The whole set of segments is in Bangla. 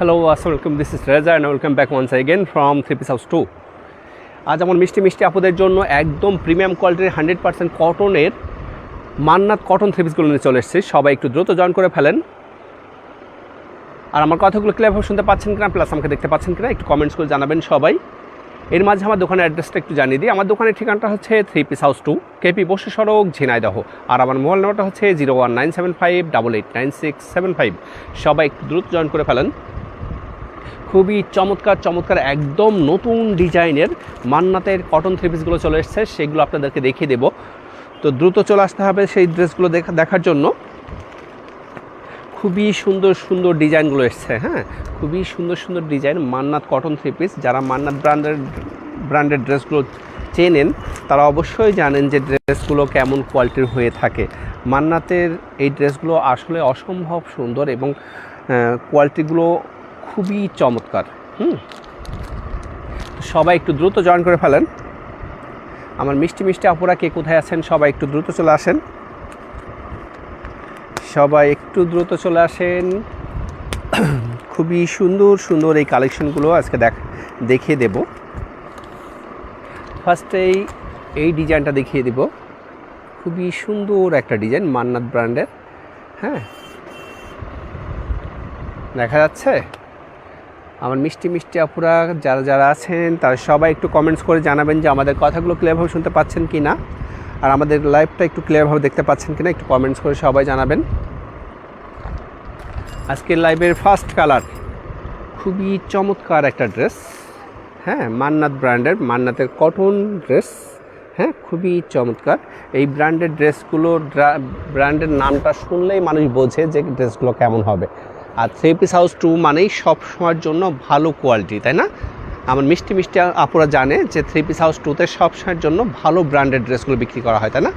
হ্যালো আসসালামাইকুম this is Reza and welcome back once again from three piece house two আজ আমার মিষ্টি মিষ্টি আপুদের জন্য একদম প্রিমিয়াম কোয়ালিটির হান্ড্রেড পার্সেন্ট কটনের মান্নাত কটন থ্রি পিসগুলো নিয়ে চলে এসেছি। সবাই একটু দ্রুত জয়েন করে ফেলেন। আর আমার কথাগুলো ক্লিয়ারভাবে শুনতে পাচ্ছেন কিনা প্লাস আমাকে দেখতে পাচ্ছেন কিনা, একটু কমেন্টস করে জানাবেন সবাই। এর মাঝে আমার দোকানের অ্যাড্রেসটা একটু জানিয়ে দিই। আমার দোকানের ঠিকানাটা হচ্ছে three piece house two KP বসে সড়ক ঝিনাইদহ আর আমার মোবাইল নাম্বারটা হচ্ছে zero one nine seven five double eight nine six seven five সবাই একটু দ্রুত জয়েন করে ফেলেন। খুবই চমৎকার চমৎকার, একদম নতুন ডিজাইনের মান্নাতের কটন থ্রি পিসগুলো চলে এসছে, সেগুলো আপনাদেরকে দেখিয়ে দেবো। তো দ্রুত চলে আসতে হবে সেই ড্রেসগুলো দেখা, দেখার জন্য। খুবই সুন্দর সুন্দর ডিজাইনগুলো এসছে হ্যাঁ? খুবই সুন্দর সুন্দর design, Mannat cotton three piece যারা মান্নাত ব্র্যান্ডের ব্র্যান্ডের ড্রেসগুলো চেনেন, তারা অবশ্যই জানেন যে ড্রেসগুলো কেমন কোয়ালিটির হয়ে থাকে। মান্নাতের এই ড্রেসগুলো আসলে অসম্ভব সুন্দর এবং কোয়ালিটিগুলো খুবই চমৎকার, হুম? সবাই একটু দ্রুত জয়েন করে ফেলেন। আমার মিষ্টি মিষ্টি আপুরা কে কোথায় আছেন, সবাই একটু দ্রুত চলে আসেন। সবাই একটু দ্রুত চলে আসেন। খুবই সুন্দর সুন্দর এই কালেকশনগুলো আজকে দেখ, দেখিয়ে দেব। ফার্স্টেই এই ডিজাইনটা দেখিয়ে দেব। খুবই সুন্দর একটা ডিজাইন মান্নাত ব্র্যান্ডের হ্যাঁ? দেখা যাচ্ছে? আমার মিষ্টি মিষ্টি আপুরা, যারা যারা আছেন, তারা সবাই একটু কমেন্টস করে জানাবেন যে আমাদের কথাগুলো ক্লিয়ারভাবে শুনতে পাচ্ছেন কি না আর আমাদের লাইভটা একটু ক্লিয়ারভাবে দেখতে পাচ্ছেন কি না একটু কমেন্টস করে সবাই জানাবেন। আজকের লাইভের ফার্স্ট কালার খুবই চমৎকার একটা ড্রেস হ্যাঁ মান্নাত ব্র্যান্ডের মান্নাতের কটন ড্রেস হ্যাঁ খুবই চমৎকার। এই ব্র্যান্ডের ড্রেসগুলো ব্র্যান্ডের নামটা শুনলেই মানুষ বোঝে যে ড্রেসগুলো কেমন হবে। আর থ্রি পিস হাউস টু মানেই সব সময়ের জন্য ভালো কোয়ালিটি, তাই না? আমার মিষ্টি মিষ্টি আপুরা জানে যে থ্রি পিস হাউস টুতে সব সময়ের জন্য ভালো ব্র্যান্ডেড ড্রেসগুলো বিক্রি করা হয়, তাই না?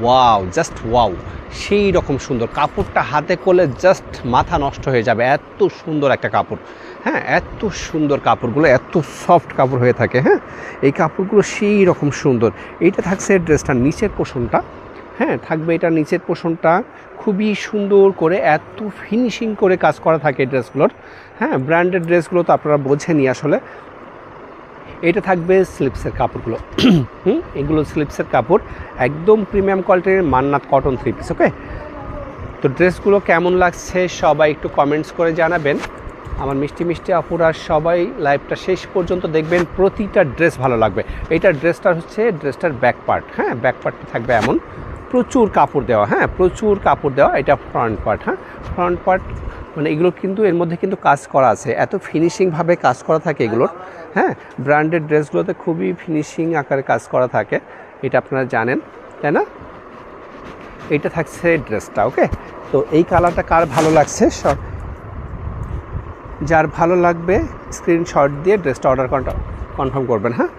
Wow, just wow. সেই রকম সুন্দর কাপড়টা হাতে করলে জাস্ট মাথা নষ্ট হয়ে যাবে। এত সুন্দর একটা কাপড়। হ্যাঁ এত সুন্দর কাপড়গুলো, এত সফট কাপড় হয়ে থাকে হ্যাঁ? এই কাপড়গুলো সেই রকম সুন্দর। এইটা থাকছে ড্রেসটার নিচের পোষণটা হ্যাঁ থাকবে এটা নিচের পোষণটা খুবই সুন্দর করে, এত ফিনিশিং করে কাজ করা থাকে ড্রেসগুলোর। হ্যাঁ ব্র্যান্ডেড ড্রেসগুলো তো আপনারা বোঝেনি আসলে। এটা থাকবে স্লিপসের কাপড়গুলো। হুম, এগুলো স্লিপসের কাপড়, একদম প্রিমিয়াম কোয়ালিটির Mannat cotton three piece okay তো ড্রেসগুলো কেমন লাগছে সবাই একটু কমেন্টস করে জানাবেন। আমার মিষ্টি মিষ্টি আপুরা সবাই লাইভটা শেষ পর্যন্ত দেখবেন, প্রতিটা ড্রেস ভালো লাগবে। এইটার ড্রেসটা হচ্ছে, ড্রেসটার ব্যাক পার্ট হ্যাঁ ব্যাক পার্টটা থাকবে এমন। প্রচুর কাপড় দেওয়া হ্যাঁ প্রচুর কাপড় দেওয়া, এটা ফ্রন্ট পার্ট হ্যাঁ ফ্রন্ট পার্ট মানে এগুলো কিন্তু এর মধ্যে কিন্তু কাজ করা আছে। এত ফিনিশিংভাবে কাজ করা থাকে এগুলোর হ্যাঁ ব্র্যান্ডেড ড্রেসগুলোতে খুবই ফিনিশিং আকারে কাজ করা থাকে, এটা আপনারা জানেন, তাই না? এইটা থাকছে ড্রেসটা ওকে তো এই কালারটা কার ভালো লাগছে? সব যার ভালো লাগবে স্ক্রিনশট দিয়ে ড্রেসটা অর্ডার কনফার্ম করবেন হ্যাঁ?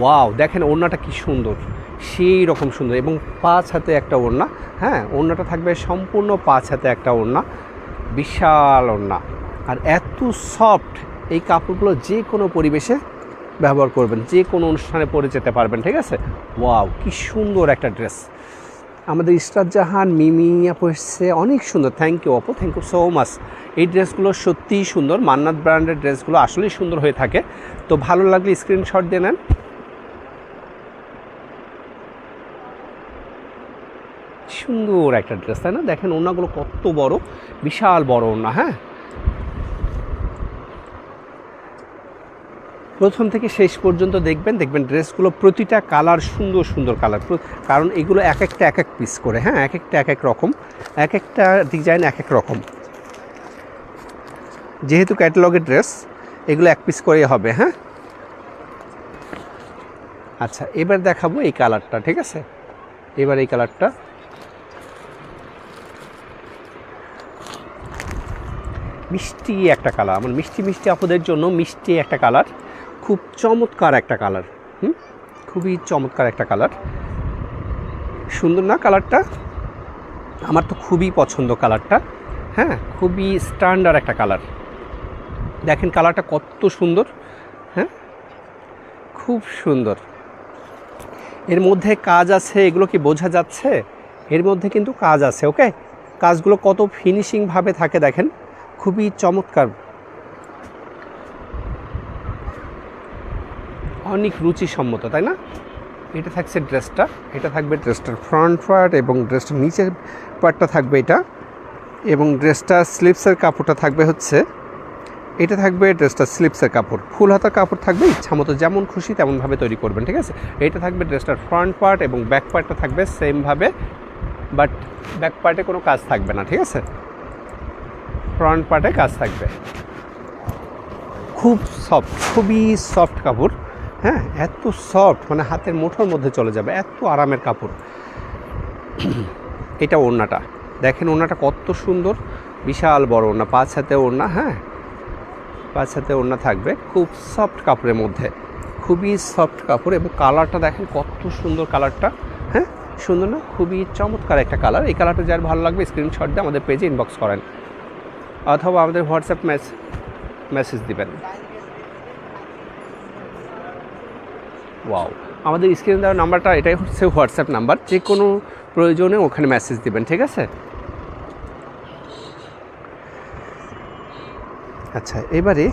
ওয়াও দেখেন ওড়নাটা কি সুন্দর। সেই রকম সুন্দর। এবং পাঁচ হাতে একটা ওড়না হ্যাঁ ওড়নাটা থাকবে সম্পূর্ণ পাঁচ হাতে একটা ওড়না, বিশাল ওড়না। আর এত সফট এই কাপড়গুলো যে কোনো পরিবেশে ব্যবহার করবেন, যে কোনো অনুষ্ঠানে পরে যেতে পারবেন, ঠিক আছে? ওয়াও, কি সুন্দর একটা ড্রেস। আমাদের ইসরাত জাহান, মিমি আপু এসছে, অনেক সুন্দর। থ্যাংক ইউ আপু থ্যাংক ইউ সো মাচ এই ড্রেসগুলো সত্যিই সুন্দর। মান্নাত ব্র্যান্ডের ড্রেসগুলো আসলেই সুন্দর হয়ে থাকে। তো ভালো লাগলে স্ক্রিনশট দিয়ে নেন। সুন্দর একটা ড্রেস তাই না? দেখেন ওনাগুলো কত বড়, বিশাল বড় ওনা হ্যাঁ? প্রথম থেকে শেষ পর্যন্ত দেখবেন দেখবেন ড্রেসগুলো প্রতিটা কালার সুন্দর সুন্দর কালার কারণ এগুলো এক একটা এক এক পিস করে হ্যাঁ? এক একটা এক এক রকম, এক একটা ডিজাইন এক এক রকম। যেহেতু ক্যাটালগের ড্রেস এগুলো এক পিস করেই হবে হ্যাঁ? আচ্ছা এবার দেখাবো এই কালারটা ঠিক আছে? এবার এই কালারটা মিষ্টি একটা কালার আমার মিষ্টি মিষ্টি আপুদের জন্য মিষ্টি একটা কালার খুব চমৎকার একটা কালার হুম? খুবই চমৎকার একটা কালার সুন্দর না কালারটা আমার তো খুবই পছন্দ কালারটা হ্যাঁ? খুবই স্ট্যান্ডার্ড একটা কালার দেখেন কালারটা কত সুন্দর হ্যাঁ? খুব সুন্দর। এর মধ্যে কাজ আছে, এগুলো কি বোঝা যাচ্ছে? এর মধ্যে কিন্তু কাজ আছে ওকে কাজগুলো কত ফিনিশিংভাবে থাকে দেখেন। খুবই চমৎকার। অনেক রুচিসম্মত, তাই না? এটা থাকছে ড্রেসটা, এটা থাকবে ড্রেসটার ফ্রন্ট পার্ট এবং ড্রেসটার নিচের পার্টটা থাকবে এটা এবং ড্রেসটা স্লিপসের কাপড়টা থাকবে হচ্ছে, এটা থাকবে ড্রেসটা স্লিপসের কাপড়। ফুল হাতা কাপড় থাকবে, ইচ্ছা মতো যেমন খুশি তেমনভাবে তৈরি করবেন, ঠিক আছে? এটা থাকবে ড্রেসটার ফ্রন্ট পার্ট এবং ব্যাক পার্টটা থাকবে সেমভাবে বাট ব্যাক পার্টে কোনো কাজ থাকবে না, ঠিক আছে? ফ্রন্ট পার্টে কাজ থাকবে। খুব সফট খুবই সফট কাপড় হ্যাঁ? এত সফট মানে হাতের মুঠোর মধ্যে চলে যাবে, এত আরামের কাপড়। এটা ওড়নাটা। দেখেন ওড়নাটা কত সুন্দর, বিশাল বড় ওড়না, পাঁচ হাতে ওড়না হ্যাঁ? পাঁচ হাতে ওড়না থাকবে, খুব সফট কাপড়ের মধ্যে, খুবই সফট কাপড় এবং কালারটা দেখেন কত সুন্দর কালারটা হ্যাঁ? সুন্দর না? খুবই চমৎকার একটা কালার এই কালারটা যার ভালো লাগবে স্ক্রিনশট দিয়ে আমাদের পেজে ইনবক্স করেন। অথবা আমাদের হোয়াটসঅ্যাপ মেসেজ মেসেজ দিবেন। ওয়াও। আমাদের স্ক্রিনে দেওয়া নাম্বারটা, এটাই হচ্ছে হোয়াটসঅ্যাপ নাম্বার। যে কোনো প্রয়োজনে ওখানে মেসেজ দিবেন, ঠিক আছে? আচ্ছা এবারে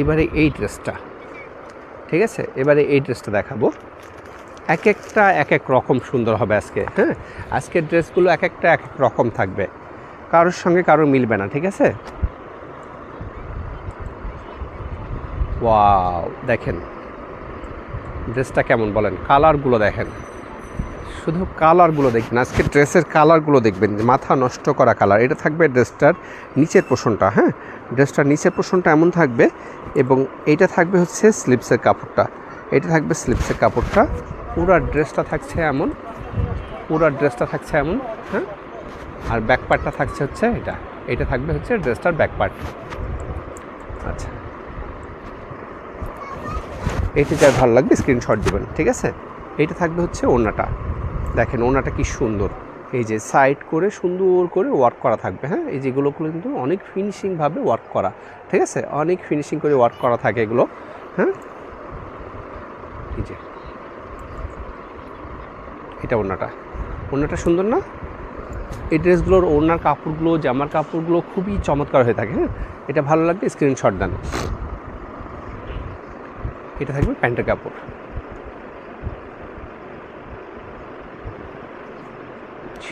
এবারে এই ড্রেসটা, ঠিক আছে? এবারে এই ড্রেসটা দেখাবো। এক একটা এক এক রকম সুন্দর হবে আজকে হ্যাঁ? আজকের ড্রেসগুলো এক একটা এক এক রকম থাকবে। কারোর সঙ্গে কারোর মিলবে না, ঠিক আছে? ওয়াও, দেখেন। ড্রেসটা কেমন বলেন? কালারগুলো দেখেন। শুধু কালারগুলো দেখবেন, আজকে ড্রেসের কালারগুলো দেখবেন মাথা নষ্ট করা কালার। এটা থাকবে ড্রেসটার নিচের পোষণটা হ্যাঁ? ড্রেসটার নিচের পোষণটা এমন থাকবে এবং এইটা থাকবে হচ্ছে স্লিপসের কাপড়টা। এটা থাকবে স্লিপসের কাপড়টা। পুরা ড্রেসটা থাকছে এমন। পুরা ড্রেসটা থাকছে এমন হ্যাঁ? আর ব্যাক পার্টটা থাকছে হচ্ছে এটা। এটা থাকবে হচ্ছে ড্রেসটার ব্যাক পার্ট আচ্ছা। এইটা যার ভালো লাগবে স্ক্রিনশট দেবেন, ঠিক আছে? এইটা থাকবে হচ্ছে ওড়নাটা। দেখেন ওড়নাটা কি সুন্দর। এই যে সাইড করে সুন্দর করে ওয়ার্ক করা থাকবে হ্যাঁ? এই যেগুলো কিন্তু অনেক ফিনিশিংভাবে ওয়ার্ক করা, ঠিক আছে? অনেক ফিনিশিং করে ওয়ার্ক করা থাকে এগুলো হ্যাঁ? এই যে। এটা ওড়নাটা। ওড়নাটা সুন্দর না? এই ড্রেসগুলোর ওড়নার কাপড়গুলো, জামার কাপড়গুলো খুবই চমৎকার হয়ে থাকে হ্যাঁ? এটা ভালো লাগবে স্ক্রিনশট দেন। এটা থাকবে প্যান্টের কাপড়।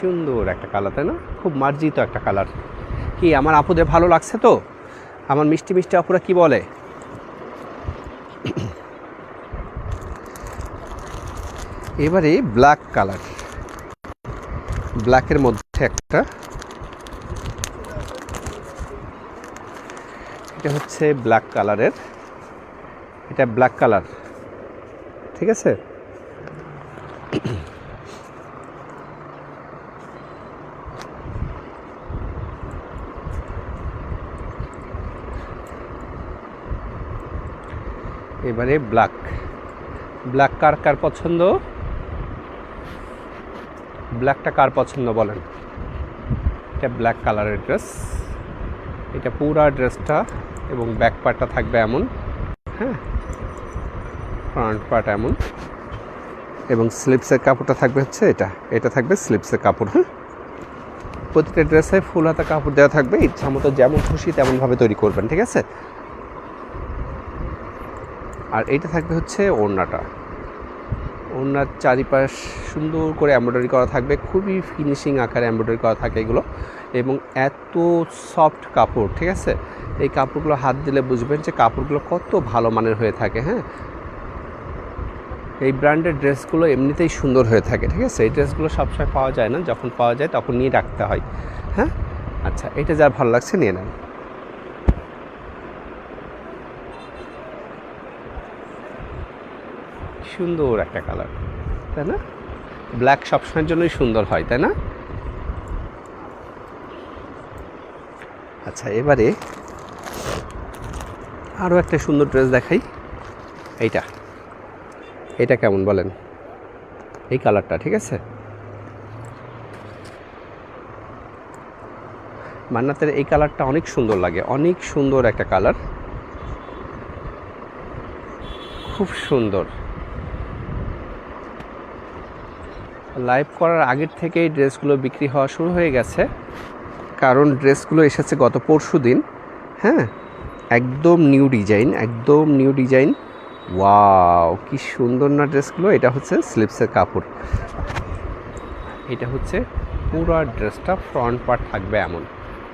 সুন্দর একটা কালার, তাই না? খুব মার্জিত একটা কালার। কি, আমার আপুদের ভালো লাগছে তো? আমার মিষ্টি মিষ্টি আপুরা কি বলে? এবারে ব্ল্যাক কালার ব্ল্যাকের মধ্যে একটা। এটা হচ্ছে ব্ল্যাক কালারের এটা ব্ল্যাক কালার ঠিক আছে? এবারে ব্ল্যাক ব্ল্যাক কার কার পছন্দ? ব্ল্যাকটা কার পছন্দ বলেন? এটা ব্ল্যাক কালারের ড্রেস এটা পুরা ড্রেসটা এবং ব্যাক পার্টটা থাকবে এমন হ্যাঁ? ফ্রন্ট পার্ট এমন। এবং স্লিপসের কাপড়টা থাকবে হচ্ছে এটা। এটা থাকবে স্লিপসের কাপড় হ্যাঁ? প্রতিটা ড্রেসে ফুল হাতা কাপড় দেওয়া থাকবে, ইচ্ছা মতো যেমন খুশি তেমনভাবে তৈরি করবেন, ঠিক আছে? আর এটা থাকবে হচ্ছে ওড়নাটা। ওড়নার চারিপাশ সুন্দর করে এমব্রয়ডারি করা থাকবে। খুবই ফিনিশিং আকারে এমব্রয়ডারি করা থাকে এগুলো এবং এত সফট কাপড়, ঠিক আছে? এই কাপড়গুলো হাত দিলে বুঝবেন যে কাপড়গুলো কত ভালো মানের হয়ে থাকে হ্যাঁ? এই ব্র্যান্ডের ড্রেসগুলো এমনিতেই সুন্দর হয়ে থাকে, ঠিক আছে? এই ড্রেসগুলো সবসময় পাওয়া যায় না। যখন পাওয়া যায় তখন নিয়ে রাখতে হয় হ্যাঁ? আচ্ছা এটা যার ভালো লাগছে নিয়ে নেন। সুন্দর একটা কালার তাই না? ব্ল্যাক সবসময়ের জন্যই সুন্দর হয়, তাই না? আচ্ছা এবারে আরও একটা সুন্দর ড্রেস দেখাই। এইটা। এটা কেমন বলেন? এই কালারটা ঠিক আছে? মান্নাতের এই কালারটা অনেক সুন্দর লাগে, অনেক সুন্দর একটা কালার খুব সুন্দর। লাইভ করার আগের থেকেই ড্রেসগুলো বিক্রি হওয়া শুরু হয়ে গেছে। কারণ ড্রেসগুলো এসেছে গত পরশু দিন। হ্যাঁ একদম নিউ ডিজাইন একদম নিউ ডিজাইন ওয়াও কি সুন্দর না ড্রেসগুলো। এটা হচ্ছে স্লিপসের কাপড়। এটা হচ্ছে পুরো ড্রেসটা ফ্রন্ট পার্ট থাকবে এমন।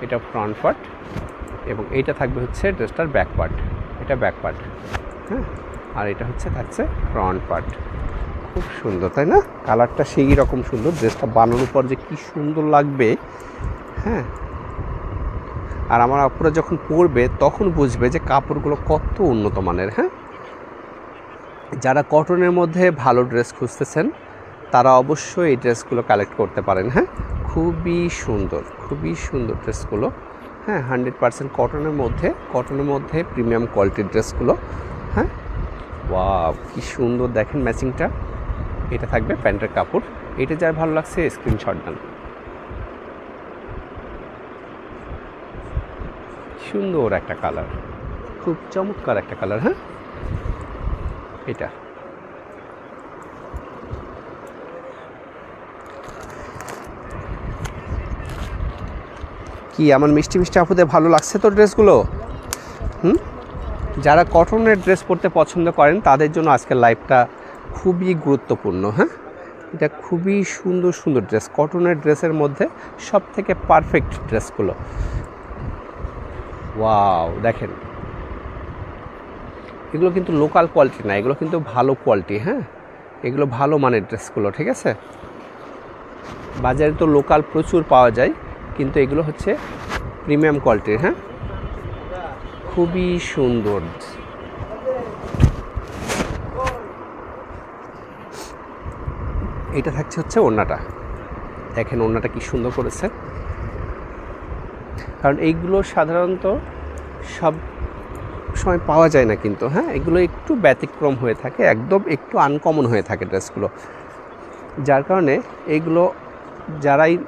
এটা ফ্রন্ট পার্ট এবং এইটা থাকবে হচ্ছে ড্রেসটার ব্যাক পার্ট এটা ব্যাক পার্ট হ্যাঁ আর এটা হচ্ছে থাকছে ফ্রন্ট পার্ট খুব সুন্দর, তাই না? কালারটা সেই রকম সুন্দর, ড্রেসটা বানানোর পর যে কি সুন্দর লাগবে হ্যাঁ? আর আমার আপুরা যখন পরবে, তখন বুঝবে যে কাপড়গুলো কত উন্নত মানের হ্যাঁ? যারা কটনের মধ্যে ভালো ড্রেস খুঁজতেছেন, তারা অবশ্যই এই ড্রেসগুলো কালেক্ট করতে পারেন হ্যাঁ? খুবই সুন্দর খুবই সুন্দর ড্রেসগুলো হ্যাঁ? হান্ড্রেড পার্সেন্ট কটনের মধ্যে কটনের মধ্যে প্রিমিয়াম কোয়ালিটির ড্রেসগুলো হ্যাঁ? ওয়া কী সুন্দর, দেখেন ম্যাচিংটা। এটা থাকবে প্যান্টের কাপড়। এটা যার ভালো লাগছে স্ক্রিনশট দেন। সুন্দর একটা কালার খুব চমৎকার একটা কালার হ্যাঁ? এটা। কি, আমার মিষ্টি মিষ্টি আপুদের ভালো লাগছে তো ড্রেসগুলো? হুম? যারা কটনের ড্রেস পরতে পছন্দ করেন, তাদের জন্য আজকের লাইফটা খুবই গুরুত্বপূর্ণ হ্যাঁ? এটা খুবই সুন্দর সুন্দর ড্রেস কটনের ড্রেসের মধ্যে সব থেকে পারফেক্ট ড্রেসগুলো ওয়াও দেখেন। এগুলো কিন্তু লোকাল কোয়ালিটি না, এগুলো কিন্তু ভালো কোয়ালিটি হ্যাঁ? এগুলো ভালো মানের ড্রেসগুলো ঠিক আছে? বাজারে তো লোকাল প্রচুর পাওয়া যায়, কিন্তু এগুলো হচ্ছে প্রিমিয়াম কোয়ালিটির হ্যাঁ? খুবই সুন্দর এটা থাকছে হচ্ছে ওড়নাটা। দেখেন ওড়নাটা কি সুন্দর করেছে। কারণ এইগুলো সাধারণত সব সময় পাওয়া যায় না কিন্তু হ্যাঁ? এগুলো একটু ব্যতিক্রম হয়ে থাকে, একদম একটু আনকমন হয়ে থাকে ড্রেসগুলো। যার কারণে এইগুলো যারাই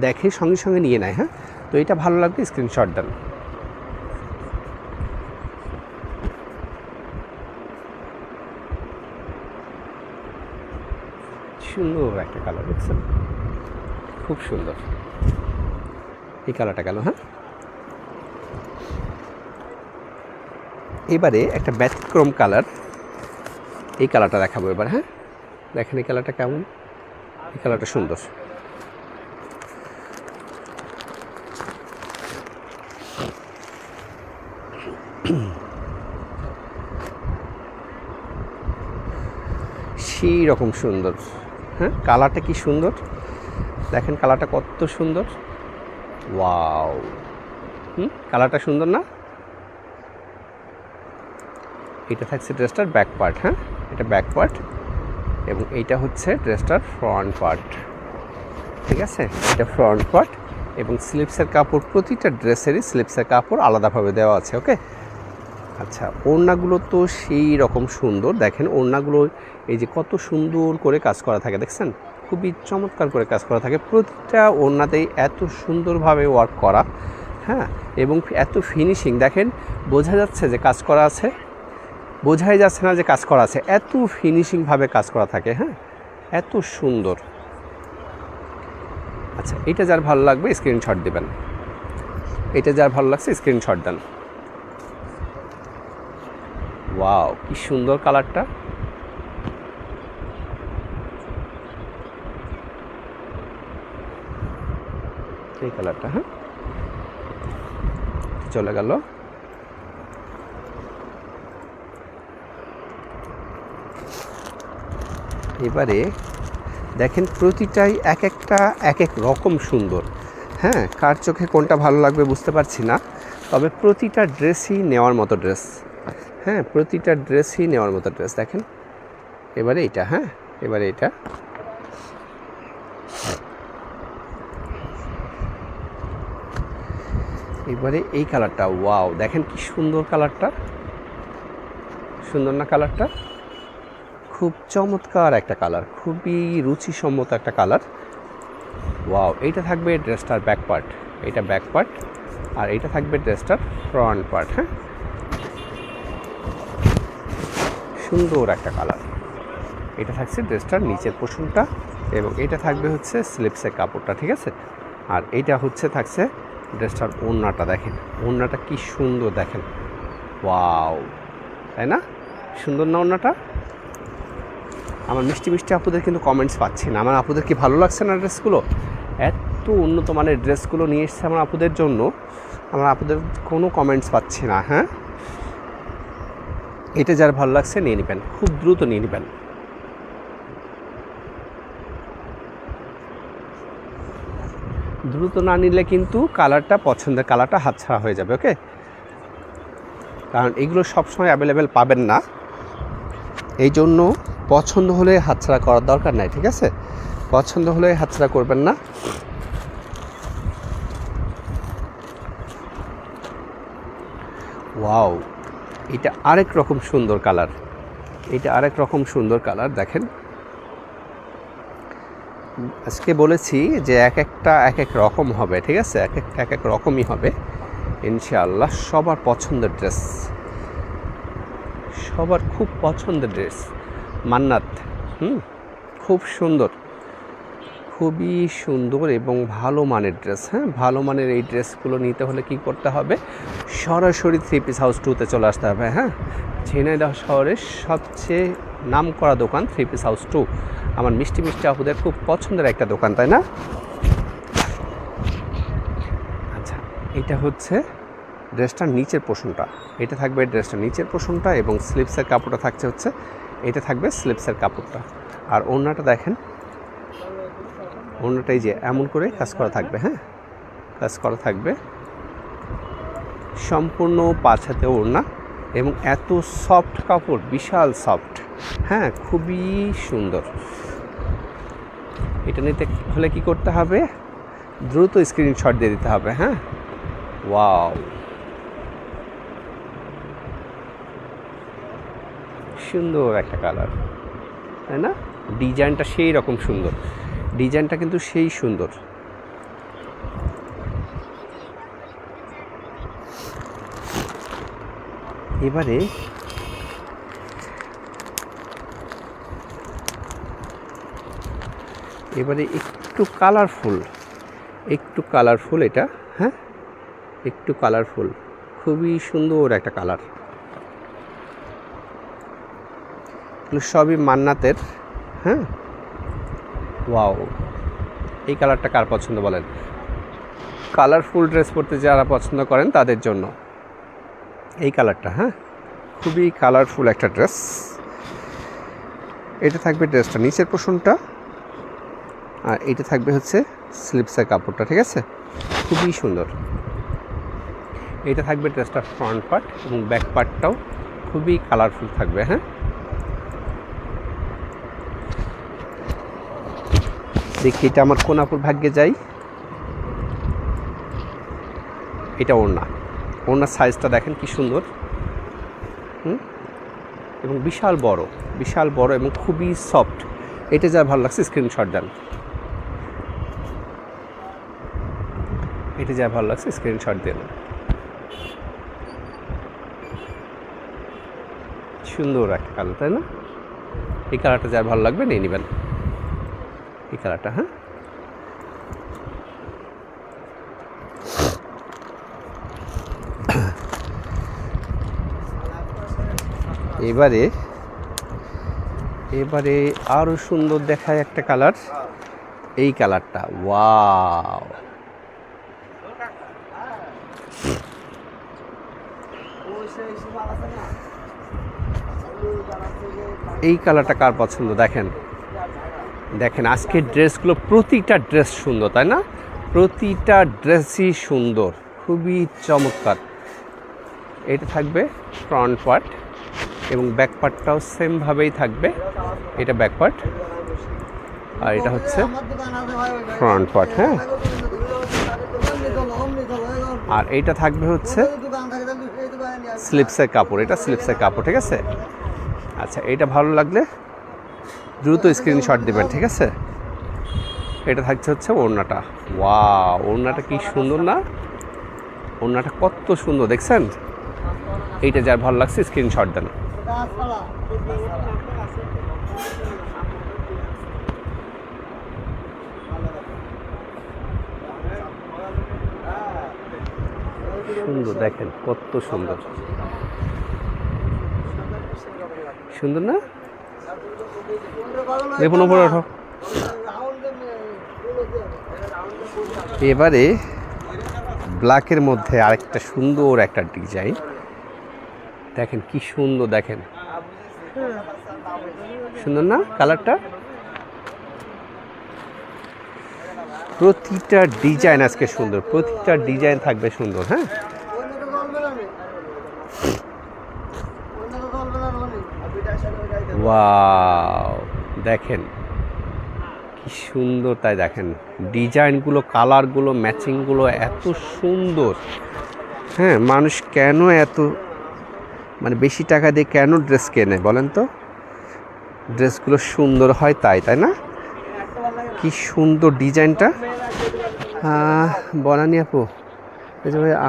দেখে সঙ্গে সঙ্গে নিয়ে নেয় হ্যাঁ? তো এটা ভালো লাগবে স্ক্রিনশট দেন। সুন্দর একটা কালার দেখছেন খুব সুন্দর। এই কালারটা গেল হ্যাঁ? এবারে একটা ব্যতিক্রম কালার এই কালারটা দেখাবো এবার হ্যাঁ? দেখেন এই কালারটা কেমন? এই কালারটা সুন্দর। সেই রকম সুন্দর। হ্যাঁ? কালারটা কি সুন্দর? দেখেন কালারটা কত সুন্দর। ওয়াও। হুম? কালারটা সুন্দর না? এটা থাকছে ড্রেসটার ব্যাক পার্ট হ্যাঁ? এটা ব্যাক পার্ট এবং এইটা হচ্ছে ড্রেসটার ফ্রন্ট পার্ট। ঠিক আছে? এটা ফ্রন্ট পার্ট এবং স্লিপসের কাপড়, প্রতিটা ড্রেসেরই স্লিপসের কাপড় আলাদাভাবে দেওয়া আছে, ওকে? আচ্ছা ওড়নাগুলো তো সেই রকম সুন্দর। দেখেন ওড়নাগুলো এই যে কত সুন্দর করে কাজ করা থাকে, দেখছেন? খুবই চমৎকার করে কাজ করা থাকে। প্রতিটা ওড়নাতেই এত সুন্দরভাবে ওয়ার্ক করা হ্যাঁ? এবং এত ফিনিশিং দেখেন, বোঝা যাচ্ছে যে কাজ করা আছে, বোঝাই যাচ্ছে না যে কাজ করা আছে। এত ফিনিশিংভাবে কাজ করা থাকে হ্যাঁ? এত সুন্দর। আচ্ছা এটা যার ভালো লাগবে স্ক্রিনশট দেবেন। এটা যার ভালো লাগছে স্ক্রিনশট দেন। ওয়াও কি সুন্দর কালারটা। এই কালারটা হ্যাঁ। চলে গেল। এবারে দেখেন প্রতিটাই এক একটা, এক এক রকম সুন্দর। হ্যাঁ কার চোখে কোনটা ভালো লাগবে বুঝতে পারছি না। তবে প্রতিটা ড্রেসই নেওয়ার মতো ড্রেস হ্যাঁ প্রতিটা ড্রেসই নেওয়ার মতো ড্রেস দেখেন। এবারে এটা হ্যাঁ এবারে এটা এবারে এই কালারটা ওয়াও দেখেন কি সুন্দর কালারটা সুন্দর না কালারটা খুব চমৎকার একটা কালার খুবই রুচিসম্মত একটা কালার ওয়াও এইটা থাকবে ড্রেসটার ব্যাক পার্ট এটা ব্যাক পার্ট আর এইটা থাকবে ড্রেসটার ফ্রন্ট পার্ট হ্যাঁ। সুন্দর একটা কালার। এটা থাকছে ড্রেসটার নিচের পোষণটা এবং এটা থাকবে হচ্ছে স্লিপসের কাপড়টা, ঠিক আছে? আর এইটা হচ্ছে থাকছে ড্রেসটার ওড়নাটা, দেখেন। ওড়নাটা কি সুন্দর, দেখেন। ওয়াও! তাই না? সুন্দর না ওনাটা আমার মিষ্টি মিষ্টি আপুদের কিন্তু কমেন্টস পাচ্ছি না আমার আপুদের কি ভালো লাগছে না ড্রেসগুলো? এত উন্নত মানের ড্রেসগুলো নিয়ে এসছে আমার আপুদের জন্য। আমার আপুদের কোনো কমেন্টস পাচ্ছি না হ্যাঁ? এটা যার ভালো লাগছে, নিয়ে নেবেন। খুব দ্রুত নিয়ে নেবেন। দ্রুত না নিলে কিন্তু কালারটা, পছন্দের কালারটা হাতছাড়া হয়ে যাবে, ওকে? কারণ এগুলো সবসময় অ্যাভেলেবেল পাবেন না। এই জন্য পছন্দ হলে হাতছাড়া করার দরকার নাই, ঠিক আছে? পছন্দ হলে হাতছাড়া করবেন না। ওয়াও! এটা আরেক রকম সুন্দর কালার। এটা আরেক রকম সুন্দর কালার, দেখেন। আজকে বলেছি যে এক একটা, এক এক রকম হবে, ঠিক আছে? এক একটা এক এক রকমই হবে। ইনশাআল্লাহ সবার পছন্দের ড্রেস। সবার খুব পছন্দের ড্রেস। মান্নাত, হুম? খুব সুন্দর। খুবই সুন্দর এবং ভালো মানের ড্রেস হ্যাঁ? ভালো মানের এই ড্রেসগুলো নিতে হলে কি করতে হবে? সরাসরি থ্রি পিস হাউস টুতে চলে আসতে হবে হ্যাঁ? ঝিনাইদহ শহরের সবচেয়ে নাম করা দোকান থ্রি পিস হাউস টু আমার মিষ্টি মিষ্টি আপুদের খুব পছন্দের একটা দোকান, তাই না? আচ্ছা এটা হচ্ছে ড্রেসটার নিচের পোষণটা। এটা থাকবে ড্রেসটার নিচের পোষণটা এবং স্লিপসের কাপড়টা থাকছে হচ্ছে, এটা থাকবে স্লিপসের কাপড়টা। আর ওড়নাটা দেখেন ওড়নাটাই যে এমন করে কাজ করা থাকবে হ্যাঁ? কাজ করা থাকবে। সম্পূর্ণ পাঁচ হাতে ওড়না এবং এত সফট কাপড়, বিশাল সফট হ্যাঁ? খুবই সুন্দর। এটা নিতে হলে কি করতে হবে? দ্রুত স্ক্রিনশট দিয়ে দিতে হবে হ্যাঁ? ওয়াও। সুন্দর একটা কালার, তাই না? ডিজাইনটা সেই রকম সুন্দর। ডিজাইনটা কিন্তু সেই সুন্দর। এবারে এবারে একটু কালারফুল একটু কালারফুল এটা হ্যাঁ? একটু কালারফুল, খুবই সুন্দর একটা কালার। সবই মান্নাতের হ্যাঁ? ওয়াও। এই কালারটা কার পছন্দ বলেন? কালারফুল ড্রেস পরতে যারা পছন্দ করেন তাদের জন্য। এই কালারটা হ্যাঁ? খুবই কালারফুল একটা ড্রেস। এটা থাকবে ড্রেসটা নিচের পোষণটা, আর এটা থাকবে হচ্ছে স্লিপসের কাপড়টা, ঠিক আছে? খুবই সুন্দর। এটা থাকবে ড্রেসটার ফ্রন্ট পার্ট এবং ব্যাক পার্টটাও খুবই কালারফুল থাকবে হ্যাঁ? দেখি এটা আমার কোনাপুর ভাগ্যে যাই। এটা ওড়না। ওড়নার সাইজটা দেখেন কি সুন্দর। হুম? এবং বিশাল বড় বিশাল বড় এবং খুবই সফট এটা যা ভালো লাগছে স্ক্রিনশট দেন। এটা যা ভালো লাগছে স্ক্রিনশট দেন। সুন্দর একটা কালার তাই না? এই কালারটা যার ভালো লাগবে, নিয়ে নেবেন। এই কালারটা হ্যাঁ? এবারে এবারে আরও সুন্দর দেখায় একটা কালার, এই কালারটা। ওয়াও! এই কালারটা কার পছন্দ? দেখেন। দেখেন, আজকের ড্রেসগুলো প্রতিটা ড্রেস সুন্দর, তাই না? প্রতিটা ড্রেসই সুন্দর, খুবই চমৎকার। এটা থাকবে ফ্রন্ট পার্ট এবং ব্যাক পার্টটাও সেমভাবেই থাকবে। এটা ব্যাক পার্ট আর এটা হচ্ছে ফ্রন্ট পার্ট হ্যাঁ? আর এইটা থাকবে হচ্ছে স্লিপসের কাপড়, এটা স্লিপসের কাপড়, ঠিক আছে? আচ্ছা এটা ভালো লাগলে দ্রুত স্ক্রিনশট দিবেন, ঠিক আছে? এটা থাকছে হচ্ছে ওড়নাটা। ওয়া ওড়নাটা কি সুন্দর না? ওড়নাটা কত সুন্দর, দেখছেন? এইটা যার ভালো লাগছে স্ক্রিনশট দেন। সুন্দর, দেখেন কত সুন্দর। সুন্দর না? দেখুন উপরে ওঠো। এবারে ব্ল্যাকের মধ্যে আরেকটা সুন্দর একটা ডিজাইন। দেখেন কি সুন্দর, দেখেন। সুন্দর না কালারটা? প্রতিটা ডিজাইন আজকে সুন্দর, প্রতিটা ডিজাইন থাকবে সুন্দর হ্যাঁ? ওয়াও দেখেন, কি সুন্দর তাই দেখেন। ডিজাইনগুলো কালারগুলো ম্যাচিংগুলো এত সুন্দর। হ্যাঁ মানুষ কেন এত মানে বেশি টাকা দিয়ে কেন ড্রেস কেনে বলেন তো? ড্রেসগুলো সুন্দর হয় তাই তাই না? কি সুন্দর ডিজাইনটা বনানি আপু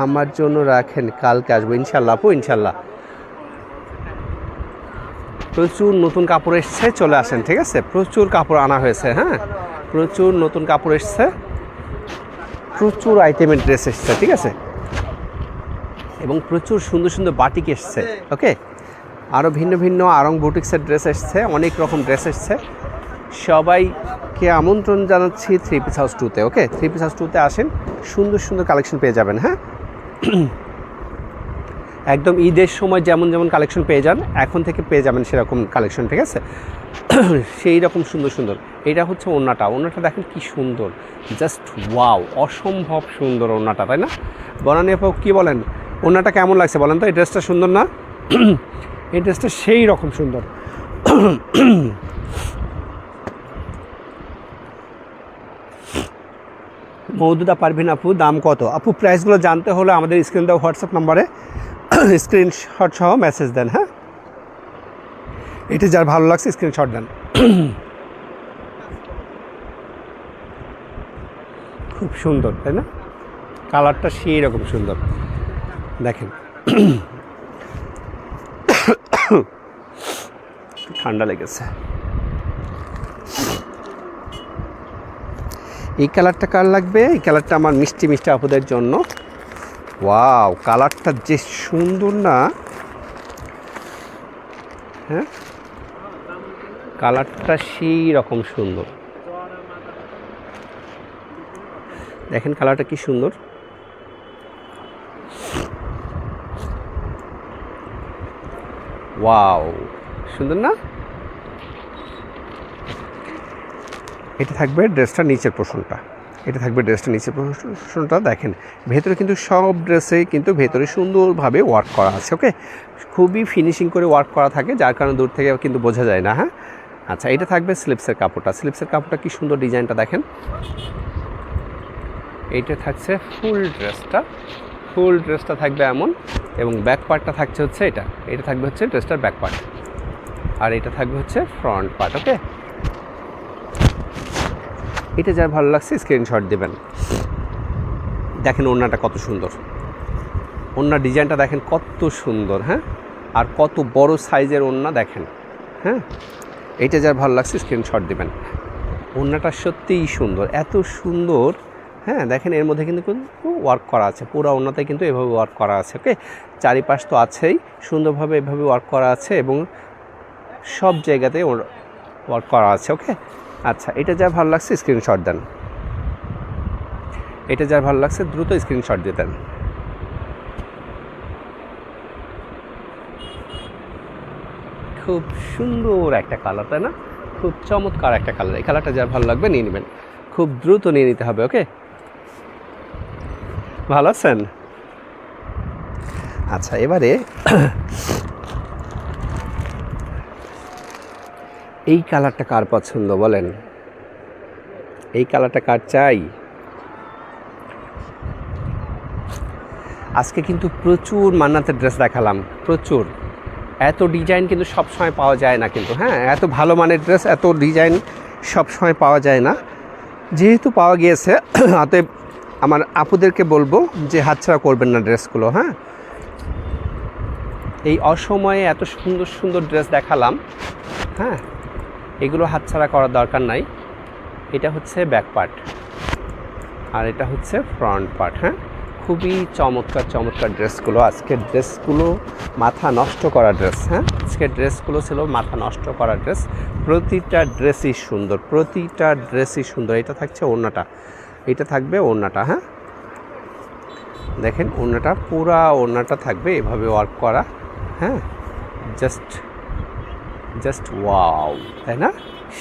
আমার জন্য রাখেন, কালকে আসব, ইনশাল্লাহ আপু, ইনশাল্লাহ। প্রচুর নতুন কাপড় এসছে, চলে আসেন, ঠিক আছে? প্রচুর কাপড় আনা হয়েছে হ্যাঁ? প্রচুর নতুন কাপড় এসছে। প্রচুর আইটেমের ড্রেস এসছে, ঠিক আছে? এবং প্রচুর সুন্দর সুন্দর বাটিক এসছে ওকে আরও ভিন্ন ভিন্ন আরং বুটিক্সের ড্রেস এসছে, অনেক রকম ড্রেস এসছে। সবাইকে আমন্ত্রণ জানাচ্ছি থ্রি পিস হাউস টুতে ওকে থ্রি পিস হাউস টুতে আসেন, সুন্দর সুন্দর কালেকশন পেয়ে যাবেন হ্যাঁ? একদম ঈদের সময় যেমন যেমন কালেকশন পেয়ে যান, এখন থেকে পেয়ে যাবেন সেরকম কালেকশন ঠিক আছে? সেই রকম সুন্দর সুন্দর। এটা হচ্ছে ওড়নাটা। ওড়নাটা দেখেন কি সুন্দর। জাস্ট ওয়াও অসম্ভব সুন্দর ওড়নাটা, তাই না? বনানি আপু, কী বলেন? ওড়নাটা কেমন লাগছে বলেন তো? এই ড্রেসটা সুন্দর না? এই ড্রেসটা সেই রকম সুন্দর। মৌদুদা পারভিন আপু, দাম কত? আপু প্রাইসগুলো জানতে হলে আমাদের স্ক্রিন দেওয়া হোয়াটসঅ্যাপ নম্বরে স্ক্রিনশট সহ মেসেজ দেন হ্যাঁ? এটি যার ভালো লাগছে, স্ক্রিনশট দেন। খুব সুন্দর, তাই না? কালারটা সেই রকম সুন্দর। দেখেন। ঠান্ডা লেগেছে। এই কালারটা কার লাগবে? এই কালারটা আমার মিষ্টি মিষ্টি আপুদের জন্য। ওয়াও কালারটা যে সুন্দর না। হ্যাঁ? কালারটা সেই রকম সুন্দর। দেখেন কালারটা কি সুন্দর। ওয়াও সুন্দর না? এটা থাকবে ড্রেসটা নিচের পোষণটা এটা থাকবে ড্রেসটা নিচের পোষণটা দেখেন। ভেতরে কিন্তু সব ড্রেসেই কিন্তু ভেতরে সুন্দরভাবে ওয়ার্ক করা আছে ওকে খুবই ফিনিশিং করে ওয়ার্ক করা থাকে, যার কারণে দূর থেকে কিন্তু বোঝা যায় না হ্যাঁ? আচ্ছা এটা থাকবে স্লিপসের কাপড়টা। স্লিপসের কাপড়টা কি সুন্দর ডিজাইনটা দেখেন। এইটা থাকছে ফুল ড্রেসটা। ফুল ড্রেসটা থাকবে এমন, এবং ব্যাক পার্টটা থাকছে হচ্ছে এটা। এটা থাকবে হচ্ছে ড্রেসটার ব্যাক পার্ট আর এটা থাকবে হচ্ছে ফ্রন্ট পার্ট ওকে এটা যার ভালো লাগছে স্ক্রিনশট দেবেন। দেখেন ওড়নাটা কত সুন্দর। ওড়নার ডিজাইনটা দেখেন কত সুন্দর হ্যাঁ? আর কত বড় সাইজের ওড়না দেখেন হ্যাঁ? এটা যার ভালো লাগছে স্ক্রিনশট দেবেন। ওড়নাটা সত্যিই সুন্দর, এত সুন্দর হ্যাঁ? দেখেন এর মধ্যে কিন্তু ওয়ার্ক করা আছে, পুরো ওড়নাতে কিন্তু এভাবে ওয়ার্ক করা আছে ওকে চারিপাশ তো আছেই, সুন্দরভাবে এভাবে ওয়ার্ক করা আছে এবং সব জায়গাতে ওয়ার্ক করা আছে ওকে আচ্ছা এটা যা ভালো লাগছে স্ক্রিনশট দেন। এটা যার ভালো লাগছে দ্রুত স্ক্রিনশট দিয়ে দেন। খুব সুন্দর একটা কালার তাই না? খুব চমৎকার একটা কালার এই কালারটা যার ভালো লাগবে নিয়ে নেবেন। খুব দ্রুত নিয়ে নিতে হবে ওকে ভালো আছেন? আচ্ছা এবারে এই কালারটা কার পছন্দ বলেন? এই কালারটা কার চাই? আজকে কিন্তু প্রচুর মান্নাতের ড্রেস দেখালাম, প্রচুর। এত ডিজাইন কিন্তু সব সময় পাওয়া যায় না কিন্তু হ্যাঁ? এত ভালো মানের ড্রেস, এত ডিজাইন সব সময় পাওয়া যায় না। যেহেতু পাওয়া গিয়েছে, অতএব আমার আপুদেরকে বলব যে হাতছাড়া করবেন না ড্রেসগুলো হ্যাঁ? এই অসময়ে এত সুন্দর সুন্দর ড্রেস দেখালাম হ্যাঁ? এগুলো হাতছাড়া করার দরকার নাই। এটা হচ্ছে ব্যাক পার্ট আর এটা হচ্ছে ফ্রন্ট পার্ট হ্যাঁ? খুবই চমৎকার চমৎকার ড্রেসগুলো। আজকের ড্রেসগুলো মাথা নষ্ট করা ড্রেস হ্যাঁ? আজকের ড্রেসগুলো ছিল মাথা নষ্ট করা ড্রেস প্রতিটা ড্রেসই সুন্দর, প্রতিটা ড্রেসই সুন্দর। এটা থাকছে ওড়নাটা। এটা থাকবে ওড়নাটা হ্যাঁ? দেখেন, ওড়নাটা, পুরা ওড়নাটা থাকবে। এভাবে ওয়ার্ক করা হ্যাঁ? জাস্ট জাস্ট ওয়াও, তাই না?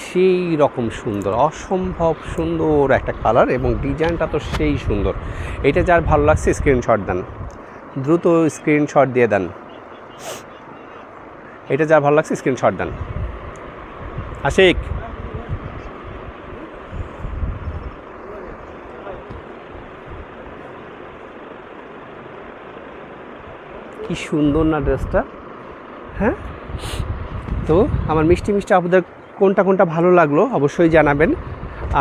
সেই রকম সুন্দর, অসম্ভব সুন্দর একটা কালার এবং ডিজাইনটা তো সেই সুন্দর। এটা যার ভালো লাগছে স্ক্রিনশট দেন। দ্রুত স্ক্রিনশট দিয়ে দেন। এটা যার ভালো লাগছে স্ক্রিনশট দেন। আশিক। কি সুন্দর না ড্রেসটা হ্যাঁ? তো আমার মিষ্টি মিষ্টি আপনাদের কোনটা কোনটা ভালো লাগল অবশ্যই জানাবেন।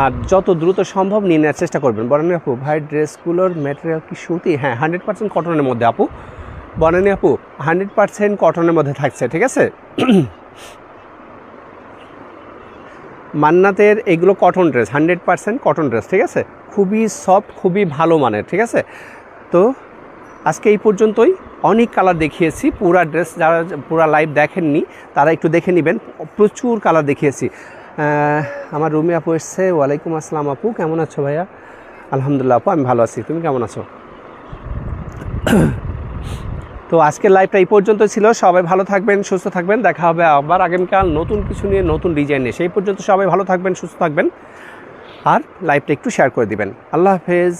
আর যত দ্রুত সম্ভব নিয়ে নেওয়ার চেষ্টা করবেন। বনানী আপু, ভাই ড্রেসগুলোর ম্যাটেরিয়াল কি সুতি হ্যাঁ হান্ড্রেড পার্সেন্ট কটনের মধ্যে আপু। বনানী আপু হান্ড্রেড পার্সেন্ট কটনের মধ্যে থাকছে, ঠিক আছে? মান্নাতের এগুলো cotton dress hundred percent cotton dress ঠিক আছে? খুবই সফট খুবই ভালো মানের, ঠিক আছে? তো আজকে এই পর্যন্তই। অনেক কালার দেখিয়েছি, পুরা ড্রেস যারা পুরা লাইভ দেখেননি, তারা একটু দেখে নেবেন। প্রচুর কালার দেখিয়েছি। আমার রুমি আপু এসছে। ওয়ালাইকুম আসসালাম আপু, কেমন আছো ভাইয়া? আলহামদুলিল্লাহ, আপু, আমি ভালো আছি। তুমি কেমন আছো? তো আজকের লাইভটা এই পর্যন্ত ছিল। সবাই ভালো থাকবেন, সুস্থ থাকবেন। দেখা হবে আবার আগামীকাল নতুন কিছু নিয়ে, নতুন ডিজাইন নিয়ে। সেই পর্যন্ত সবাই ভালো থাকবেন, সুস্থ থাকবেন। আর লাইভটা একটু শেয়ার করে দিবেন। আল্লাহ হাফেজ।